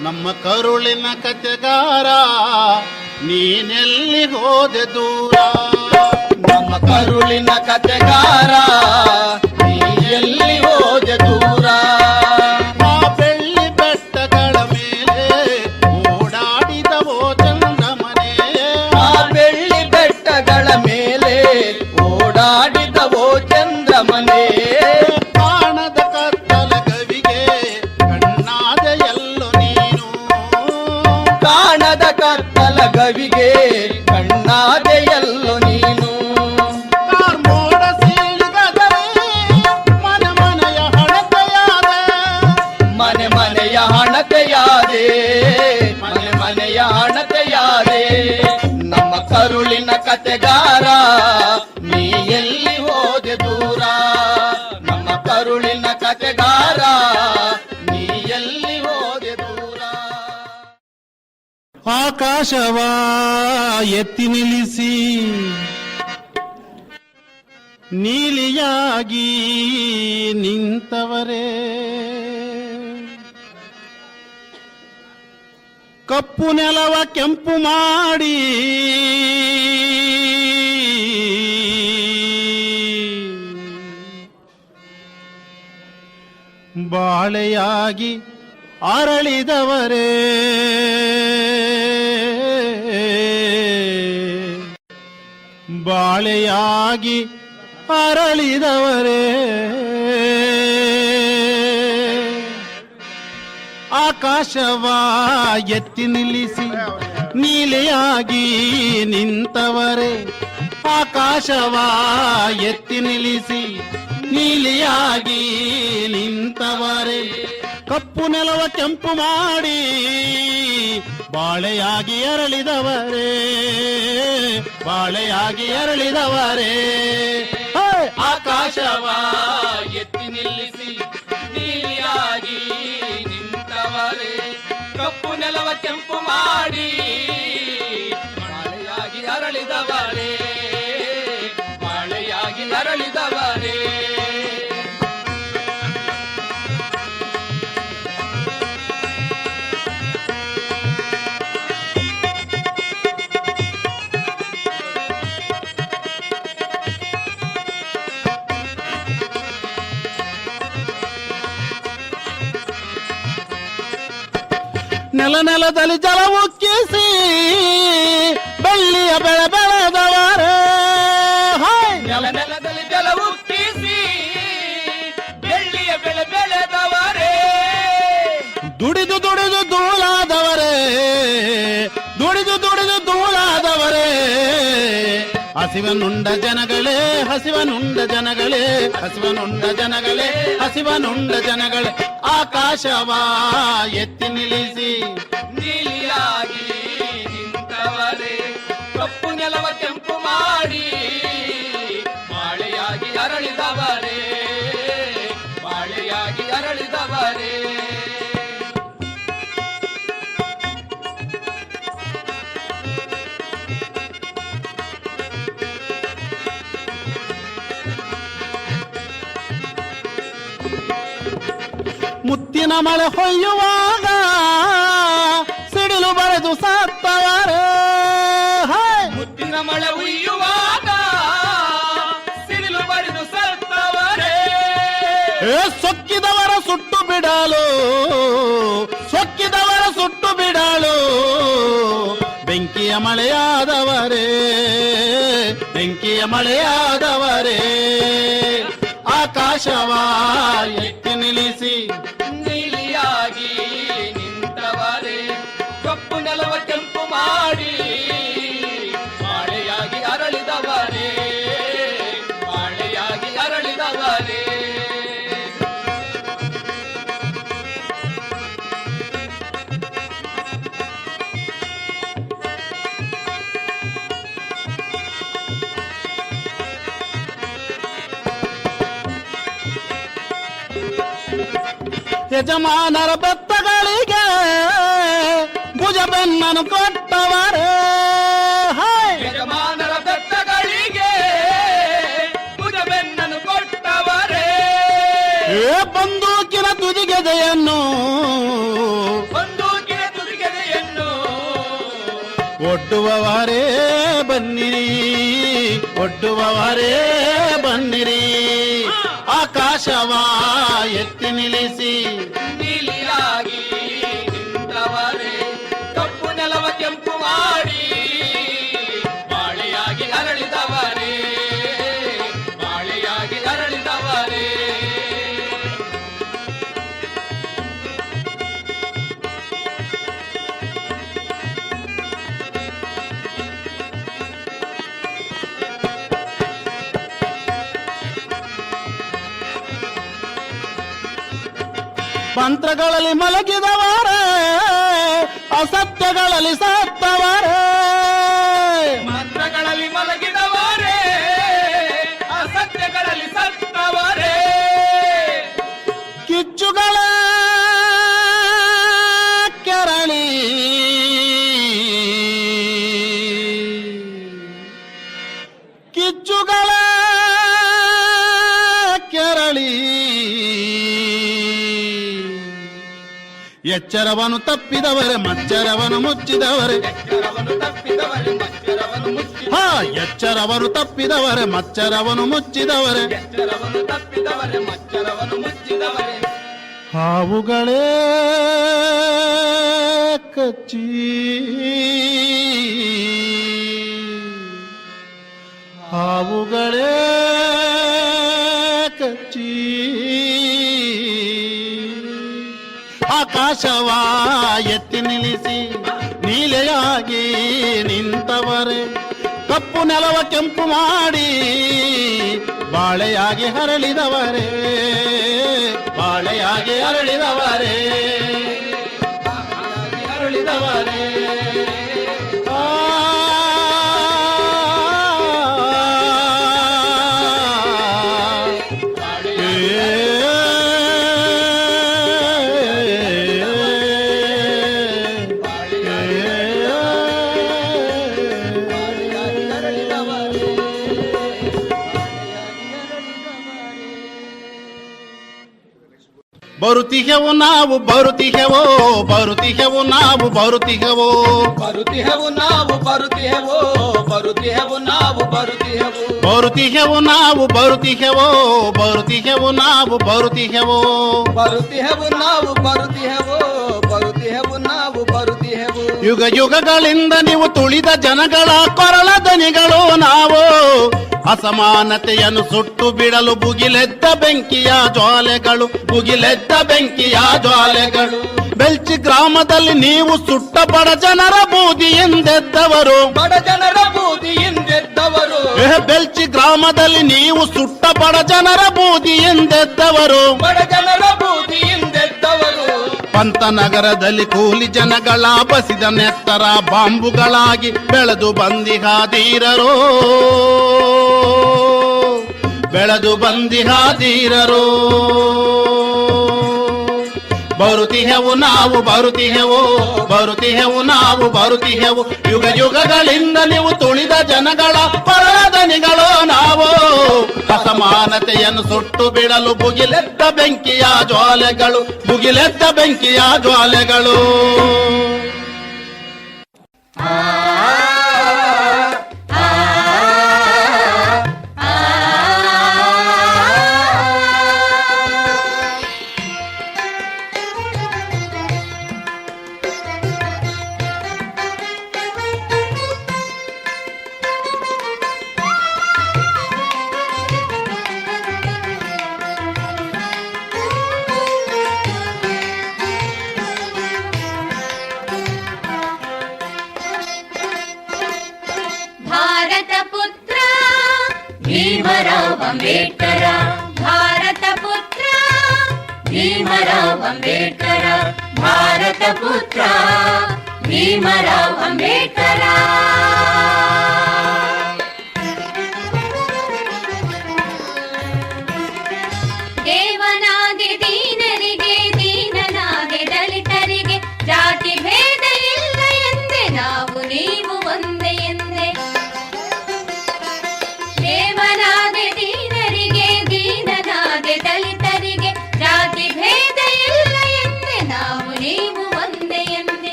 ನಮ್ಮ ಕರುಳಿನ ಕತೆಗಾರ ನೀನೆಲ್ಲಿ ಹೋದೆ ದೂರ? ನಮ್ಮ ಕರುಳಿನ ಕತೆಗಾರ ನೀ ಎಲ್ಲಿ ಹೋದೆ ಕರುಳಿನ ಕತೆಗಾರ, ನೀ ಎಲ್ಲಿ ಹೋದೆ ದೂರ? ನಮ್ಮ ಕರುಳಿನ ಕತೆಗಾರ, ನೀ ಎಲ್ಲಿ ಹೋದೆ ದೂರ? ಆಕಾಶವ ಎತ್ತಿ ನಿಲ್ಲಿಸಿ, ನೀಲಿಯಾಗಿ ನಿಂತವರೇ. ಕಪ್ಪು ನೆಲವ ಕೆಂಪು ಮಾಡಿ. ಬಾಳೆಯಾಗಿ ಅರಳಿದವರೇ. ಬಾಳೆಯಾಗಿ ಅರಳಿದವರೇ. ಆಕಾಶವ ಎತ್ತಿ ನಿಲ್ಲಿಸಿ ನೀಲೆಯಾಗಿ ನಿಂತವರೇ. ಆಕಾಶವ ಎತ್ತಿ ನಿಲ್ಲಿಸಿ ನೀಲಿಯಾಗಿ ನಿಂತವರೇ. ಕಪ್ಪು ನೆಲವ ಕೆಂಪು ಮಾಡಿ ಬಾಳೆಯಾಗಿ ಅರಳಿದವರೇ. ಬಾಳೆಯಾಗಿ ಅರಳಿದವರೇ! ಆಕಾಶವ ಎತ್ತಿ ನಿಲ್ಲಿಸಿ ಕೆಂಪು ಮಾಡಿ. ಮಳೆಯಾಗಿ ಅರಳಿದವರೇ నెల నెల తలి జల ఒక్కేసి బెళ్ళి బెడ ಹಸಿವನುಂಡ ಜನಗಳೇ ಹಸಿವನುಂಡ ಜನಗಳೇ ಹಸಿವನುಂಡ ಜನಗಳೇ ಹಸಿವನುಂಡ ಜನಗಳೇ. ಆಕಾಶವ, ಎತ್ತಿ ನಿಲ್ಲಿಸಿ. ನೀಲಿಯಾಗಿ ನಿಂತವರೇ ಕಪ್ಪು ನೆಲವ ಕೆಂಪು ಮಾಡಿ. ಬಾಳೆಯಾಗಿ ಅರಳಿದವರೇ ಬಾಳೆಯಾಗಿ ಅರಳಿದವರೇ ಮುತ್ತಿನ ಮಳೆ ಹೊಯ್ಯುವಾಗ ಸಿಡಿಲು ಬರೆದು ಸತ್ತವರೇ! ಮುತ್ತಿನ ಮಳೆ ಉಯ್ಯುವಾಗ ಸಿಡಿಲು ಬರೆದು ಸತ್ತವರೇ. ಸೊಕ್ಕಿದವರ ಸುಟ್ಟು ಬಿಡಲು ಸೊಕ್ಕಿದವರ ಸುಟ್ಟು ಬಿಡಲು ಬೆಂಕಿಯ ಮಳೆಯಾದವರೇ ಬೆಂಕಿಯ ಮಳೆಯಾದವರೇ. ಆಕಾಶವಾ ಎತ್ತಿ ನಿಲ್ಲಿಸಿ ಮಾಡಿ ಬಾಳೆಯಾಗಿ ಅರಳಿದವರೇ ಬಾಳೆಯಾಗಿ ಅರಳಿದವರೇ ಯಜಮಾನರ ಭತ್ತಗಳಿಗೆ ಭುಜ ಬೆನ್ನನು ಕೊಟ್ಟವರೇ ಒಡ್ಡುವವರೇ ಬನ್ನಿರಿ ಒಡ್ಡುವವರೇ ಬನ್ನಿರಿ. ಆಕಾಶವ ಎತ್ತಿ ನಿಲ್ಲಿಸಿ ಮಂತ್ರಗಳಲ್ಲಿ ಮಲಗಿದವರೇ ಅಸತ್ಯಗಳಲ್ಲಿ ಸತ್ತವರೇ. ಎಚ್ಚರವನು ತಪ್ಪಿದವರೇ ಮಚ್ಚರವನು ಮುಚ್ಚಿದವರೇ. ಹಾ ಎಚ್ಚರವನು ತಪ್ಪಿದವರೇ ಮಚ್ಚರವನು ಮುಚ್ಚಿದವರೇ. ಹಾವುಗಳೇ ಕಚ್ಚಿ. ಹಾವುಗಳೇ ಕಚ್ಚಿ. ಆಕಾಶವ ಎತ್ತಿ ನಿಲ್ಲಿಸಿ ನೀಲೆಯಾಗಿ ನಿಂತವರೆ. ಕಪ್ಪು ನೆಲವ ಕೆಂಪು ಮಾಡಿ ಬಾಳೆಯಾಗಿ ಹರಳಿದವರೇ. ಬಾಳೆಯಾಗಿ ಹರಳಿದವರೇ. ಬರುತಿಗೆವು ನಾವು ಬರುತಿಗೆವೋ ಬರುತಿಗೆವು ನಾವು ಬರುತಿಗೆವೋ ಬರುತಿಹೆವು ನಾವು ಬರುತಿಹೆವು ಬರುತಿಹೆವು ನಾವು ಬರುತಿಹೆವು ಬರುತಿಗೆವು ನಾವು ಬರುತಿಗೆವೋ ಬರುತಿಗೆವು ನಾವು ಬರುತಿಗೆವೋ ಬರುತಿಹೆವು ನಾವು ಬರುತಿಹೆವು ಬರುತಿಹೆವು ನಾವು ಬರುತಿಹೆವು ಯುಗ ಯುಗಗಳಿಂದ ನೀವು ತುಳಿದ ಜನಗಳ ಕೊರಳ ದನಿಗಳು ನಾವು ಅಸಮಾನತೆಯನ್ನು ಸುಟ್ಟು ಬಿಡಲು ಬುಗಿಲೆದ್ದ ಬೆಂಕಿಯ ಜ್ವಾಲೆಗಳು ಬುಗಿಲೆದ್ದ ಬೆಂಕಿಯ ಜ್ವಾಲೆಗಳು. ಬೆಲ್ಚಿ ಗ್ರಾಮದಲ್ಲಿ ನೀವು ಸುಟ್ಟ ಬಡ ಜನರ ಬೂದಿ ಎಂದೆದ್ದವರು. ಬಡ ಜನರ ಬೂದಿ ಎಂದೆದ್ದವರು. ಬೆಲ್ಚಿ ಗ್ರಾಮದಲ್ಲಿ ನೀವು ಸುಟ್ಟ ಬಡ ಜನರ ಬೂದಿ ಎಂದೆದ್ದವರು. ಬಡ ಜನರ ಬೂದಿಯಿಂದೆದ್ದವರು ಪಂತನಗರದಲ್ಲಿ ಕೂಲಿ ಜನಗಳ ಬಸಿದ ನೆತ್ತರ ಬಾಂಬುಗಳಾಗಿ ಬೆಳೆದು ಬಂದಿಹಾದೀರರೋ ಬೆಳೆದು ಬಂದಿಹಾದೀರರೋ ಬರುತಿಹೆವು ನಾವು ಬರುತಿಹೆವು ಬರುತಿಹೆವು ನಾವು ಬರುತಿಹೆವು ಯುಗ ಯುಗಗಳಿಂದ ನೀವು ತುಳಿದ ಜನಗಳ ಪರದನಿಗಳು ನಾವು. ಅಸಮಾನತೆಯನ್ನು ಸುಟ್ಟು ಬಿಡಲು ಬುಗಿಲೆದ್ದ ಬೆಂಕಿಯ ಜ್ವಾಲೆಗಳು ಬುಗಿಲೆದ್ದ ಬೆಂಕಿಯ ಜ್ವಾಲೆಗಳು. ಭೀಮರಾವ್ ಅಂಬೇಡ್ಕರ ಭಾರತ ಪುತ್ರ ಭೀಮರಾವ್ ಅಂಬೇಡ್ಕರ ಭಾರತ ಪುತ್ರ ಭೀಮರಾವ್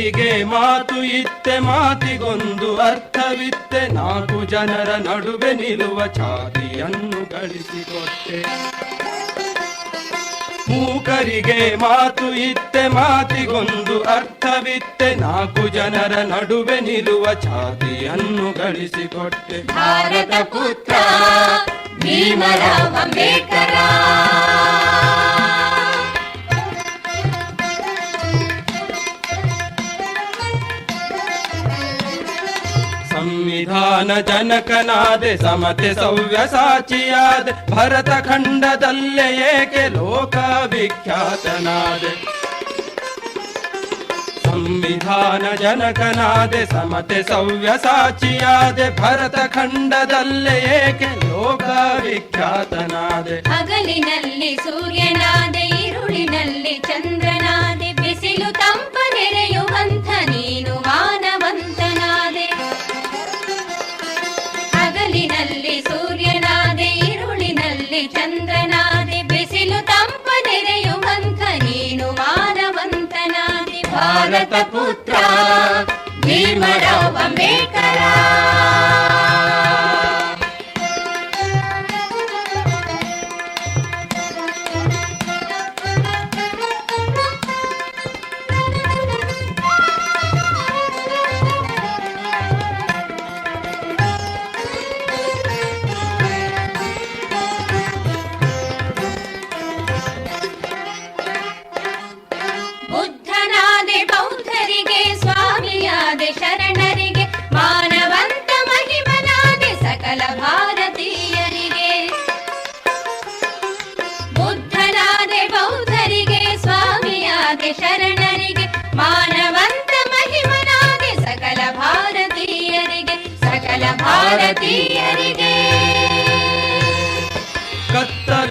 ಮೂಕರಿಗೆ ಮಾತು ಇತ್ತೆ, ಮಾತಿಗೊಂದು ಅರ್ಥವಿತ್ತೆ. ನಾಲ್ಕು ಜನರ ನಡುವೆ ನಿಲ್ಲುವ ಛಾತಿಯನ್ನು ಗಳಿಸಿಕೊಟ್ಟೆ. ಮೂಕರಿಗೆ ಮಾತು ಇತ್ತೆ, ಮಾತಿಗೊಂದು ಅರ್ಥವಿತ್ತೆ. ನಾಲ್ಕು ಜನರ ನಡುವೆ ನಿಲ್ಲುವ ಛಾತಿಯನ್ನು ಗಳಿಸಿಕೊಟ್ಟೆ. ಭಾರತ ಪುತ್ರ ಭೀಮರಾವ್ ಅಂಬೇಡ್ಕರ ಜನಕನಾದೆ ಸಮತೆ ಸವ್ಯ ಸಾಚಿಯಾದೆ, ಭರತ ಖಂಡದಲ್ಲೇ ಏಕೆ ಲೋಕ ವಿಖ್ಯಾತನಾದೆ ಸಂವಿಧಾನ ಜನಕನಾದೆ, ಸಮತೆ ಸವ್ಯ ಸಾಚಿಯಾದೆ, ಭರತ ಖಂಡದಲ್ಲೇ ಏಕೆ ಲೋಕ ವಿಖ್ಯಾತನಾದೆ ಹಗಲಿನಲ್ಲಿ ಸೂರ್ಯನಾದೆ ಭಾರತ ಪುತ್ರ ಭೀಮರಾವ್ ಅಂಬೇಡ್ಕರ ಬುದ್ಧನಾದೆ ಬೌದ್ಧರಿಗೆ ಸ್ವಾಮಿಯಾದೆ ಶರಣರಿಗೆ ಮಾನವಂತ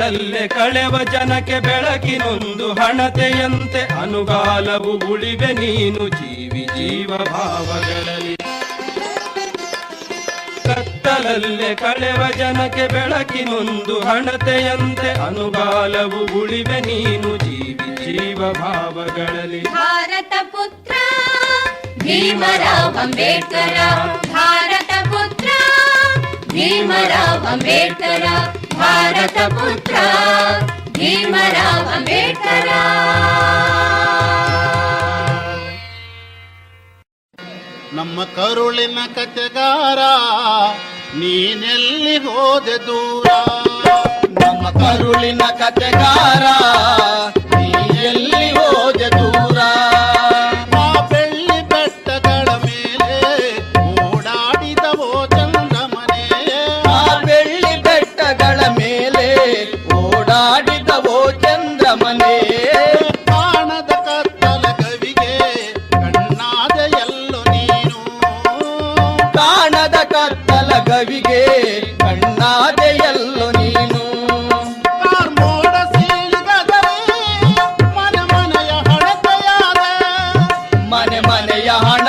ಕತ್ತಲಲ್ಲೇ ಕಳೆವ ಜನಕ್ಕೆ ಬೆಳಕಿನೊಂದು ಹಣತೆಯಂತೆ ಅನುಗಾಲವು ಉಳಿವೆ ನೀನು ಜೀವಿ ಜೀವ ಭಾವಗಳಲ್ಲಿ. ಕತ್ತಲಲ್ಲೇ ಕಳೆವ ಜನಕ್ಕೆ ಬೆಳಕಿನೊಂದು ಹಣತೆಯಂತೆ ಅನುಗಾಲವು ಉಳಿವೆ ನೀನು ಜೀವಿ ಜೀವ ಭಾವಗಳಲ್ಲಿ. ಭಾರತ ಪುತ್ರ, ಭೀಮರಾವ್ ಅಂಬೇಡ್ಕರ. ಭಾರತ ಪುತ್ರ, ಭೀಮರಾವ್ ಅಂಬೇಡ್ಕರ. ಭಾರತ ಪುತ್ರ ಭೀಮರಾವ್ ಅಂಬೇಡ್ಕರ. ನಮ್ಮ ಕರುಳಿನ ಕತೆಗಾರ ನೀನೆಲ್ಲಿ ಹೋದೆ ದೂರ? ನಮ್ಮ ಕರುಳಿನ ಕತೆಗಾರ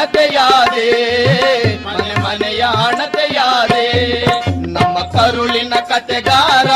ಯಾದೆ ಮನೆ ಮನೆಯ ಅಣತೆಯಾದೆ ನಮ್ಮ ಕರುಳಿನ ಕತೆಗಾರ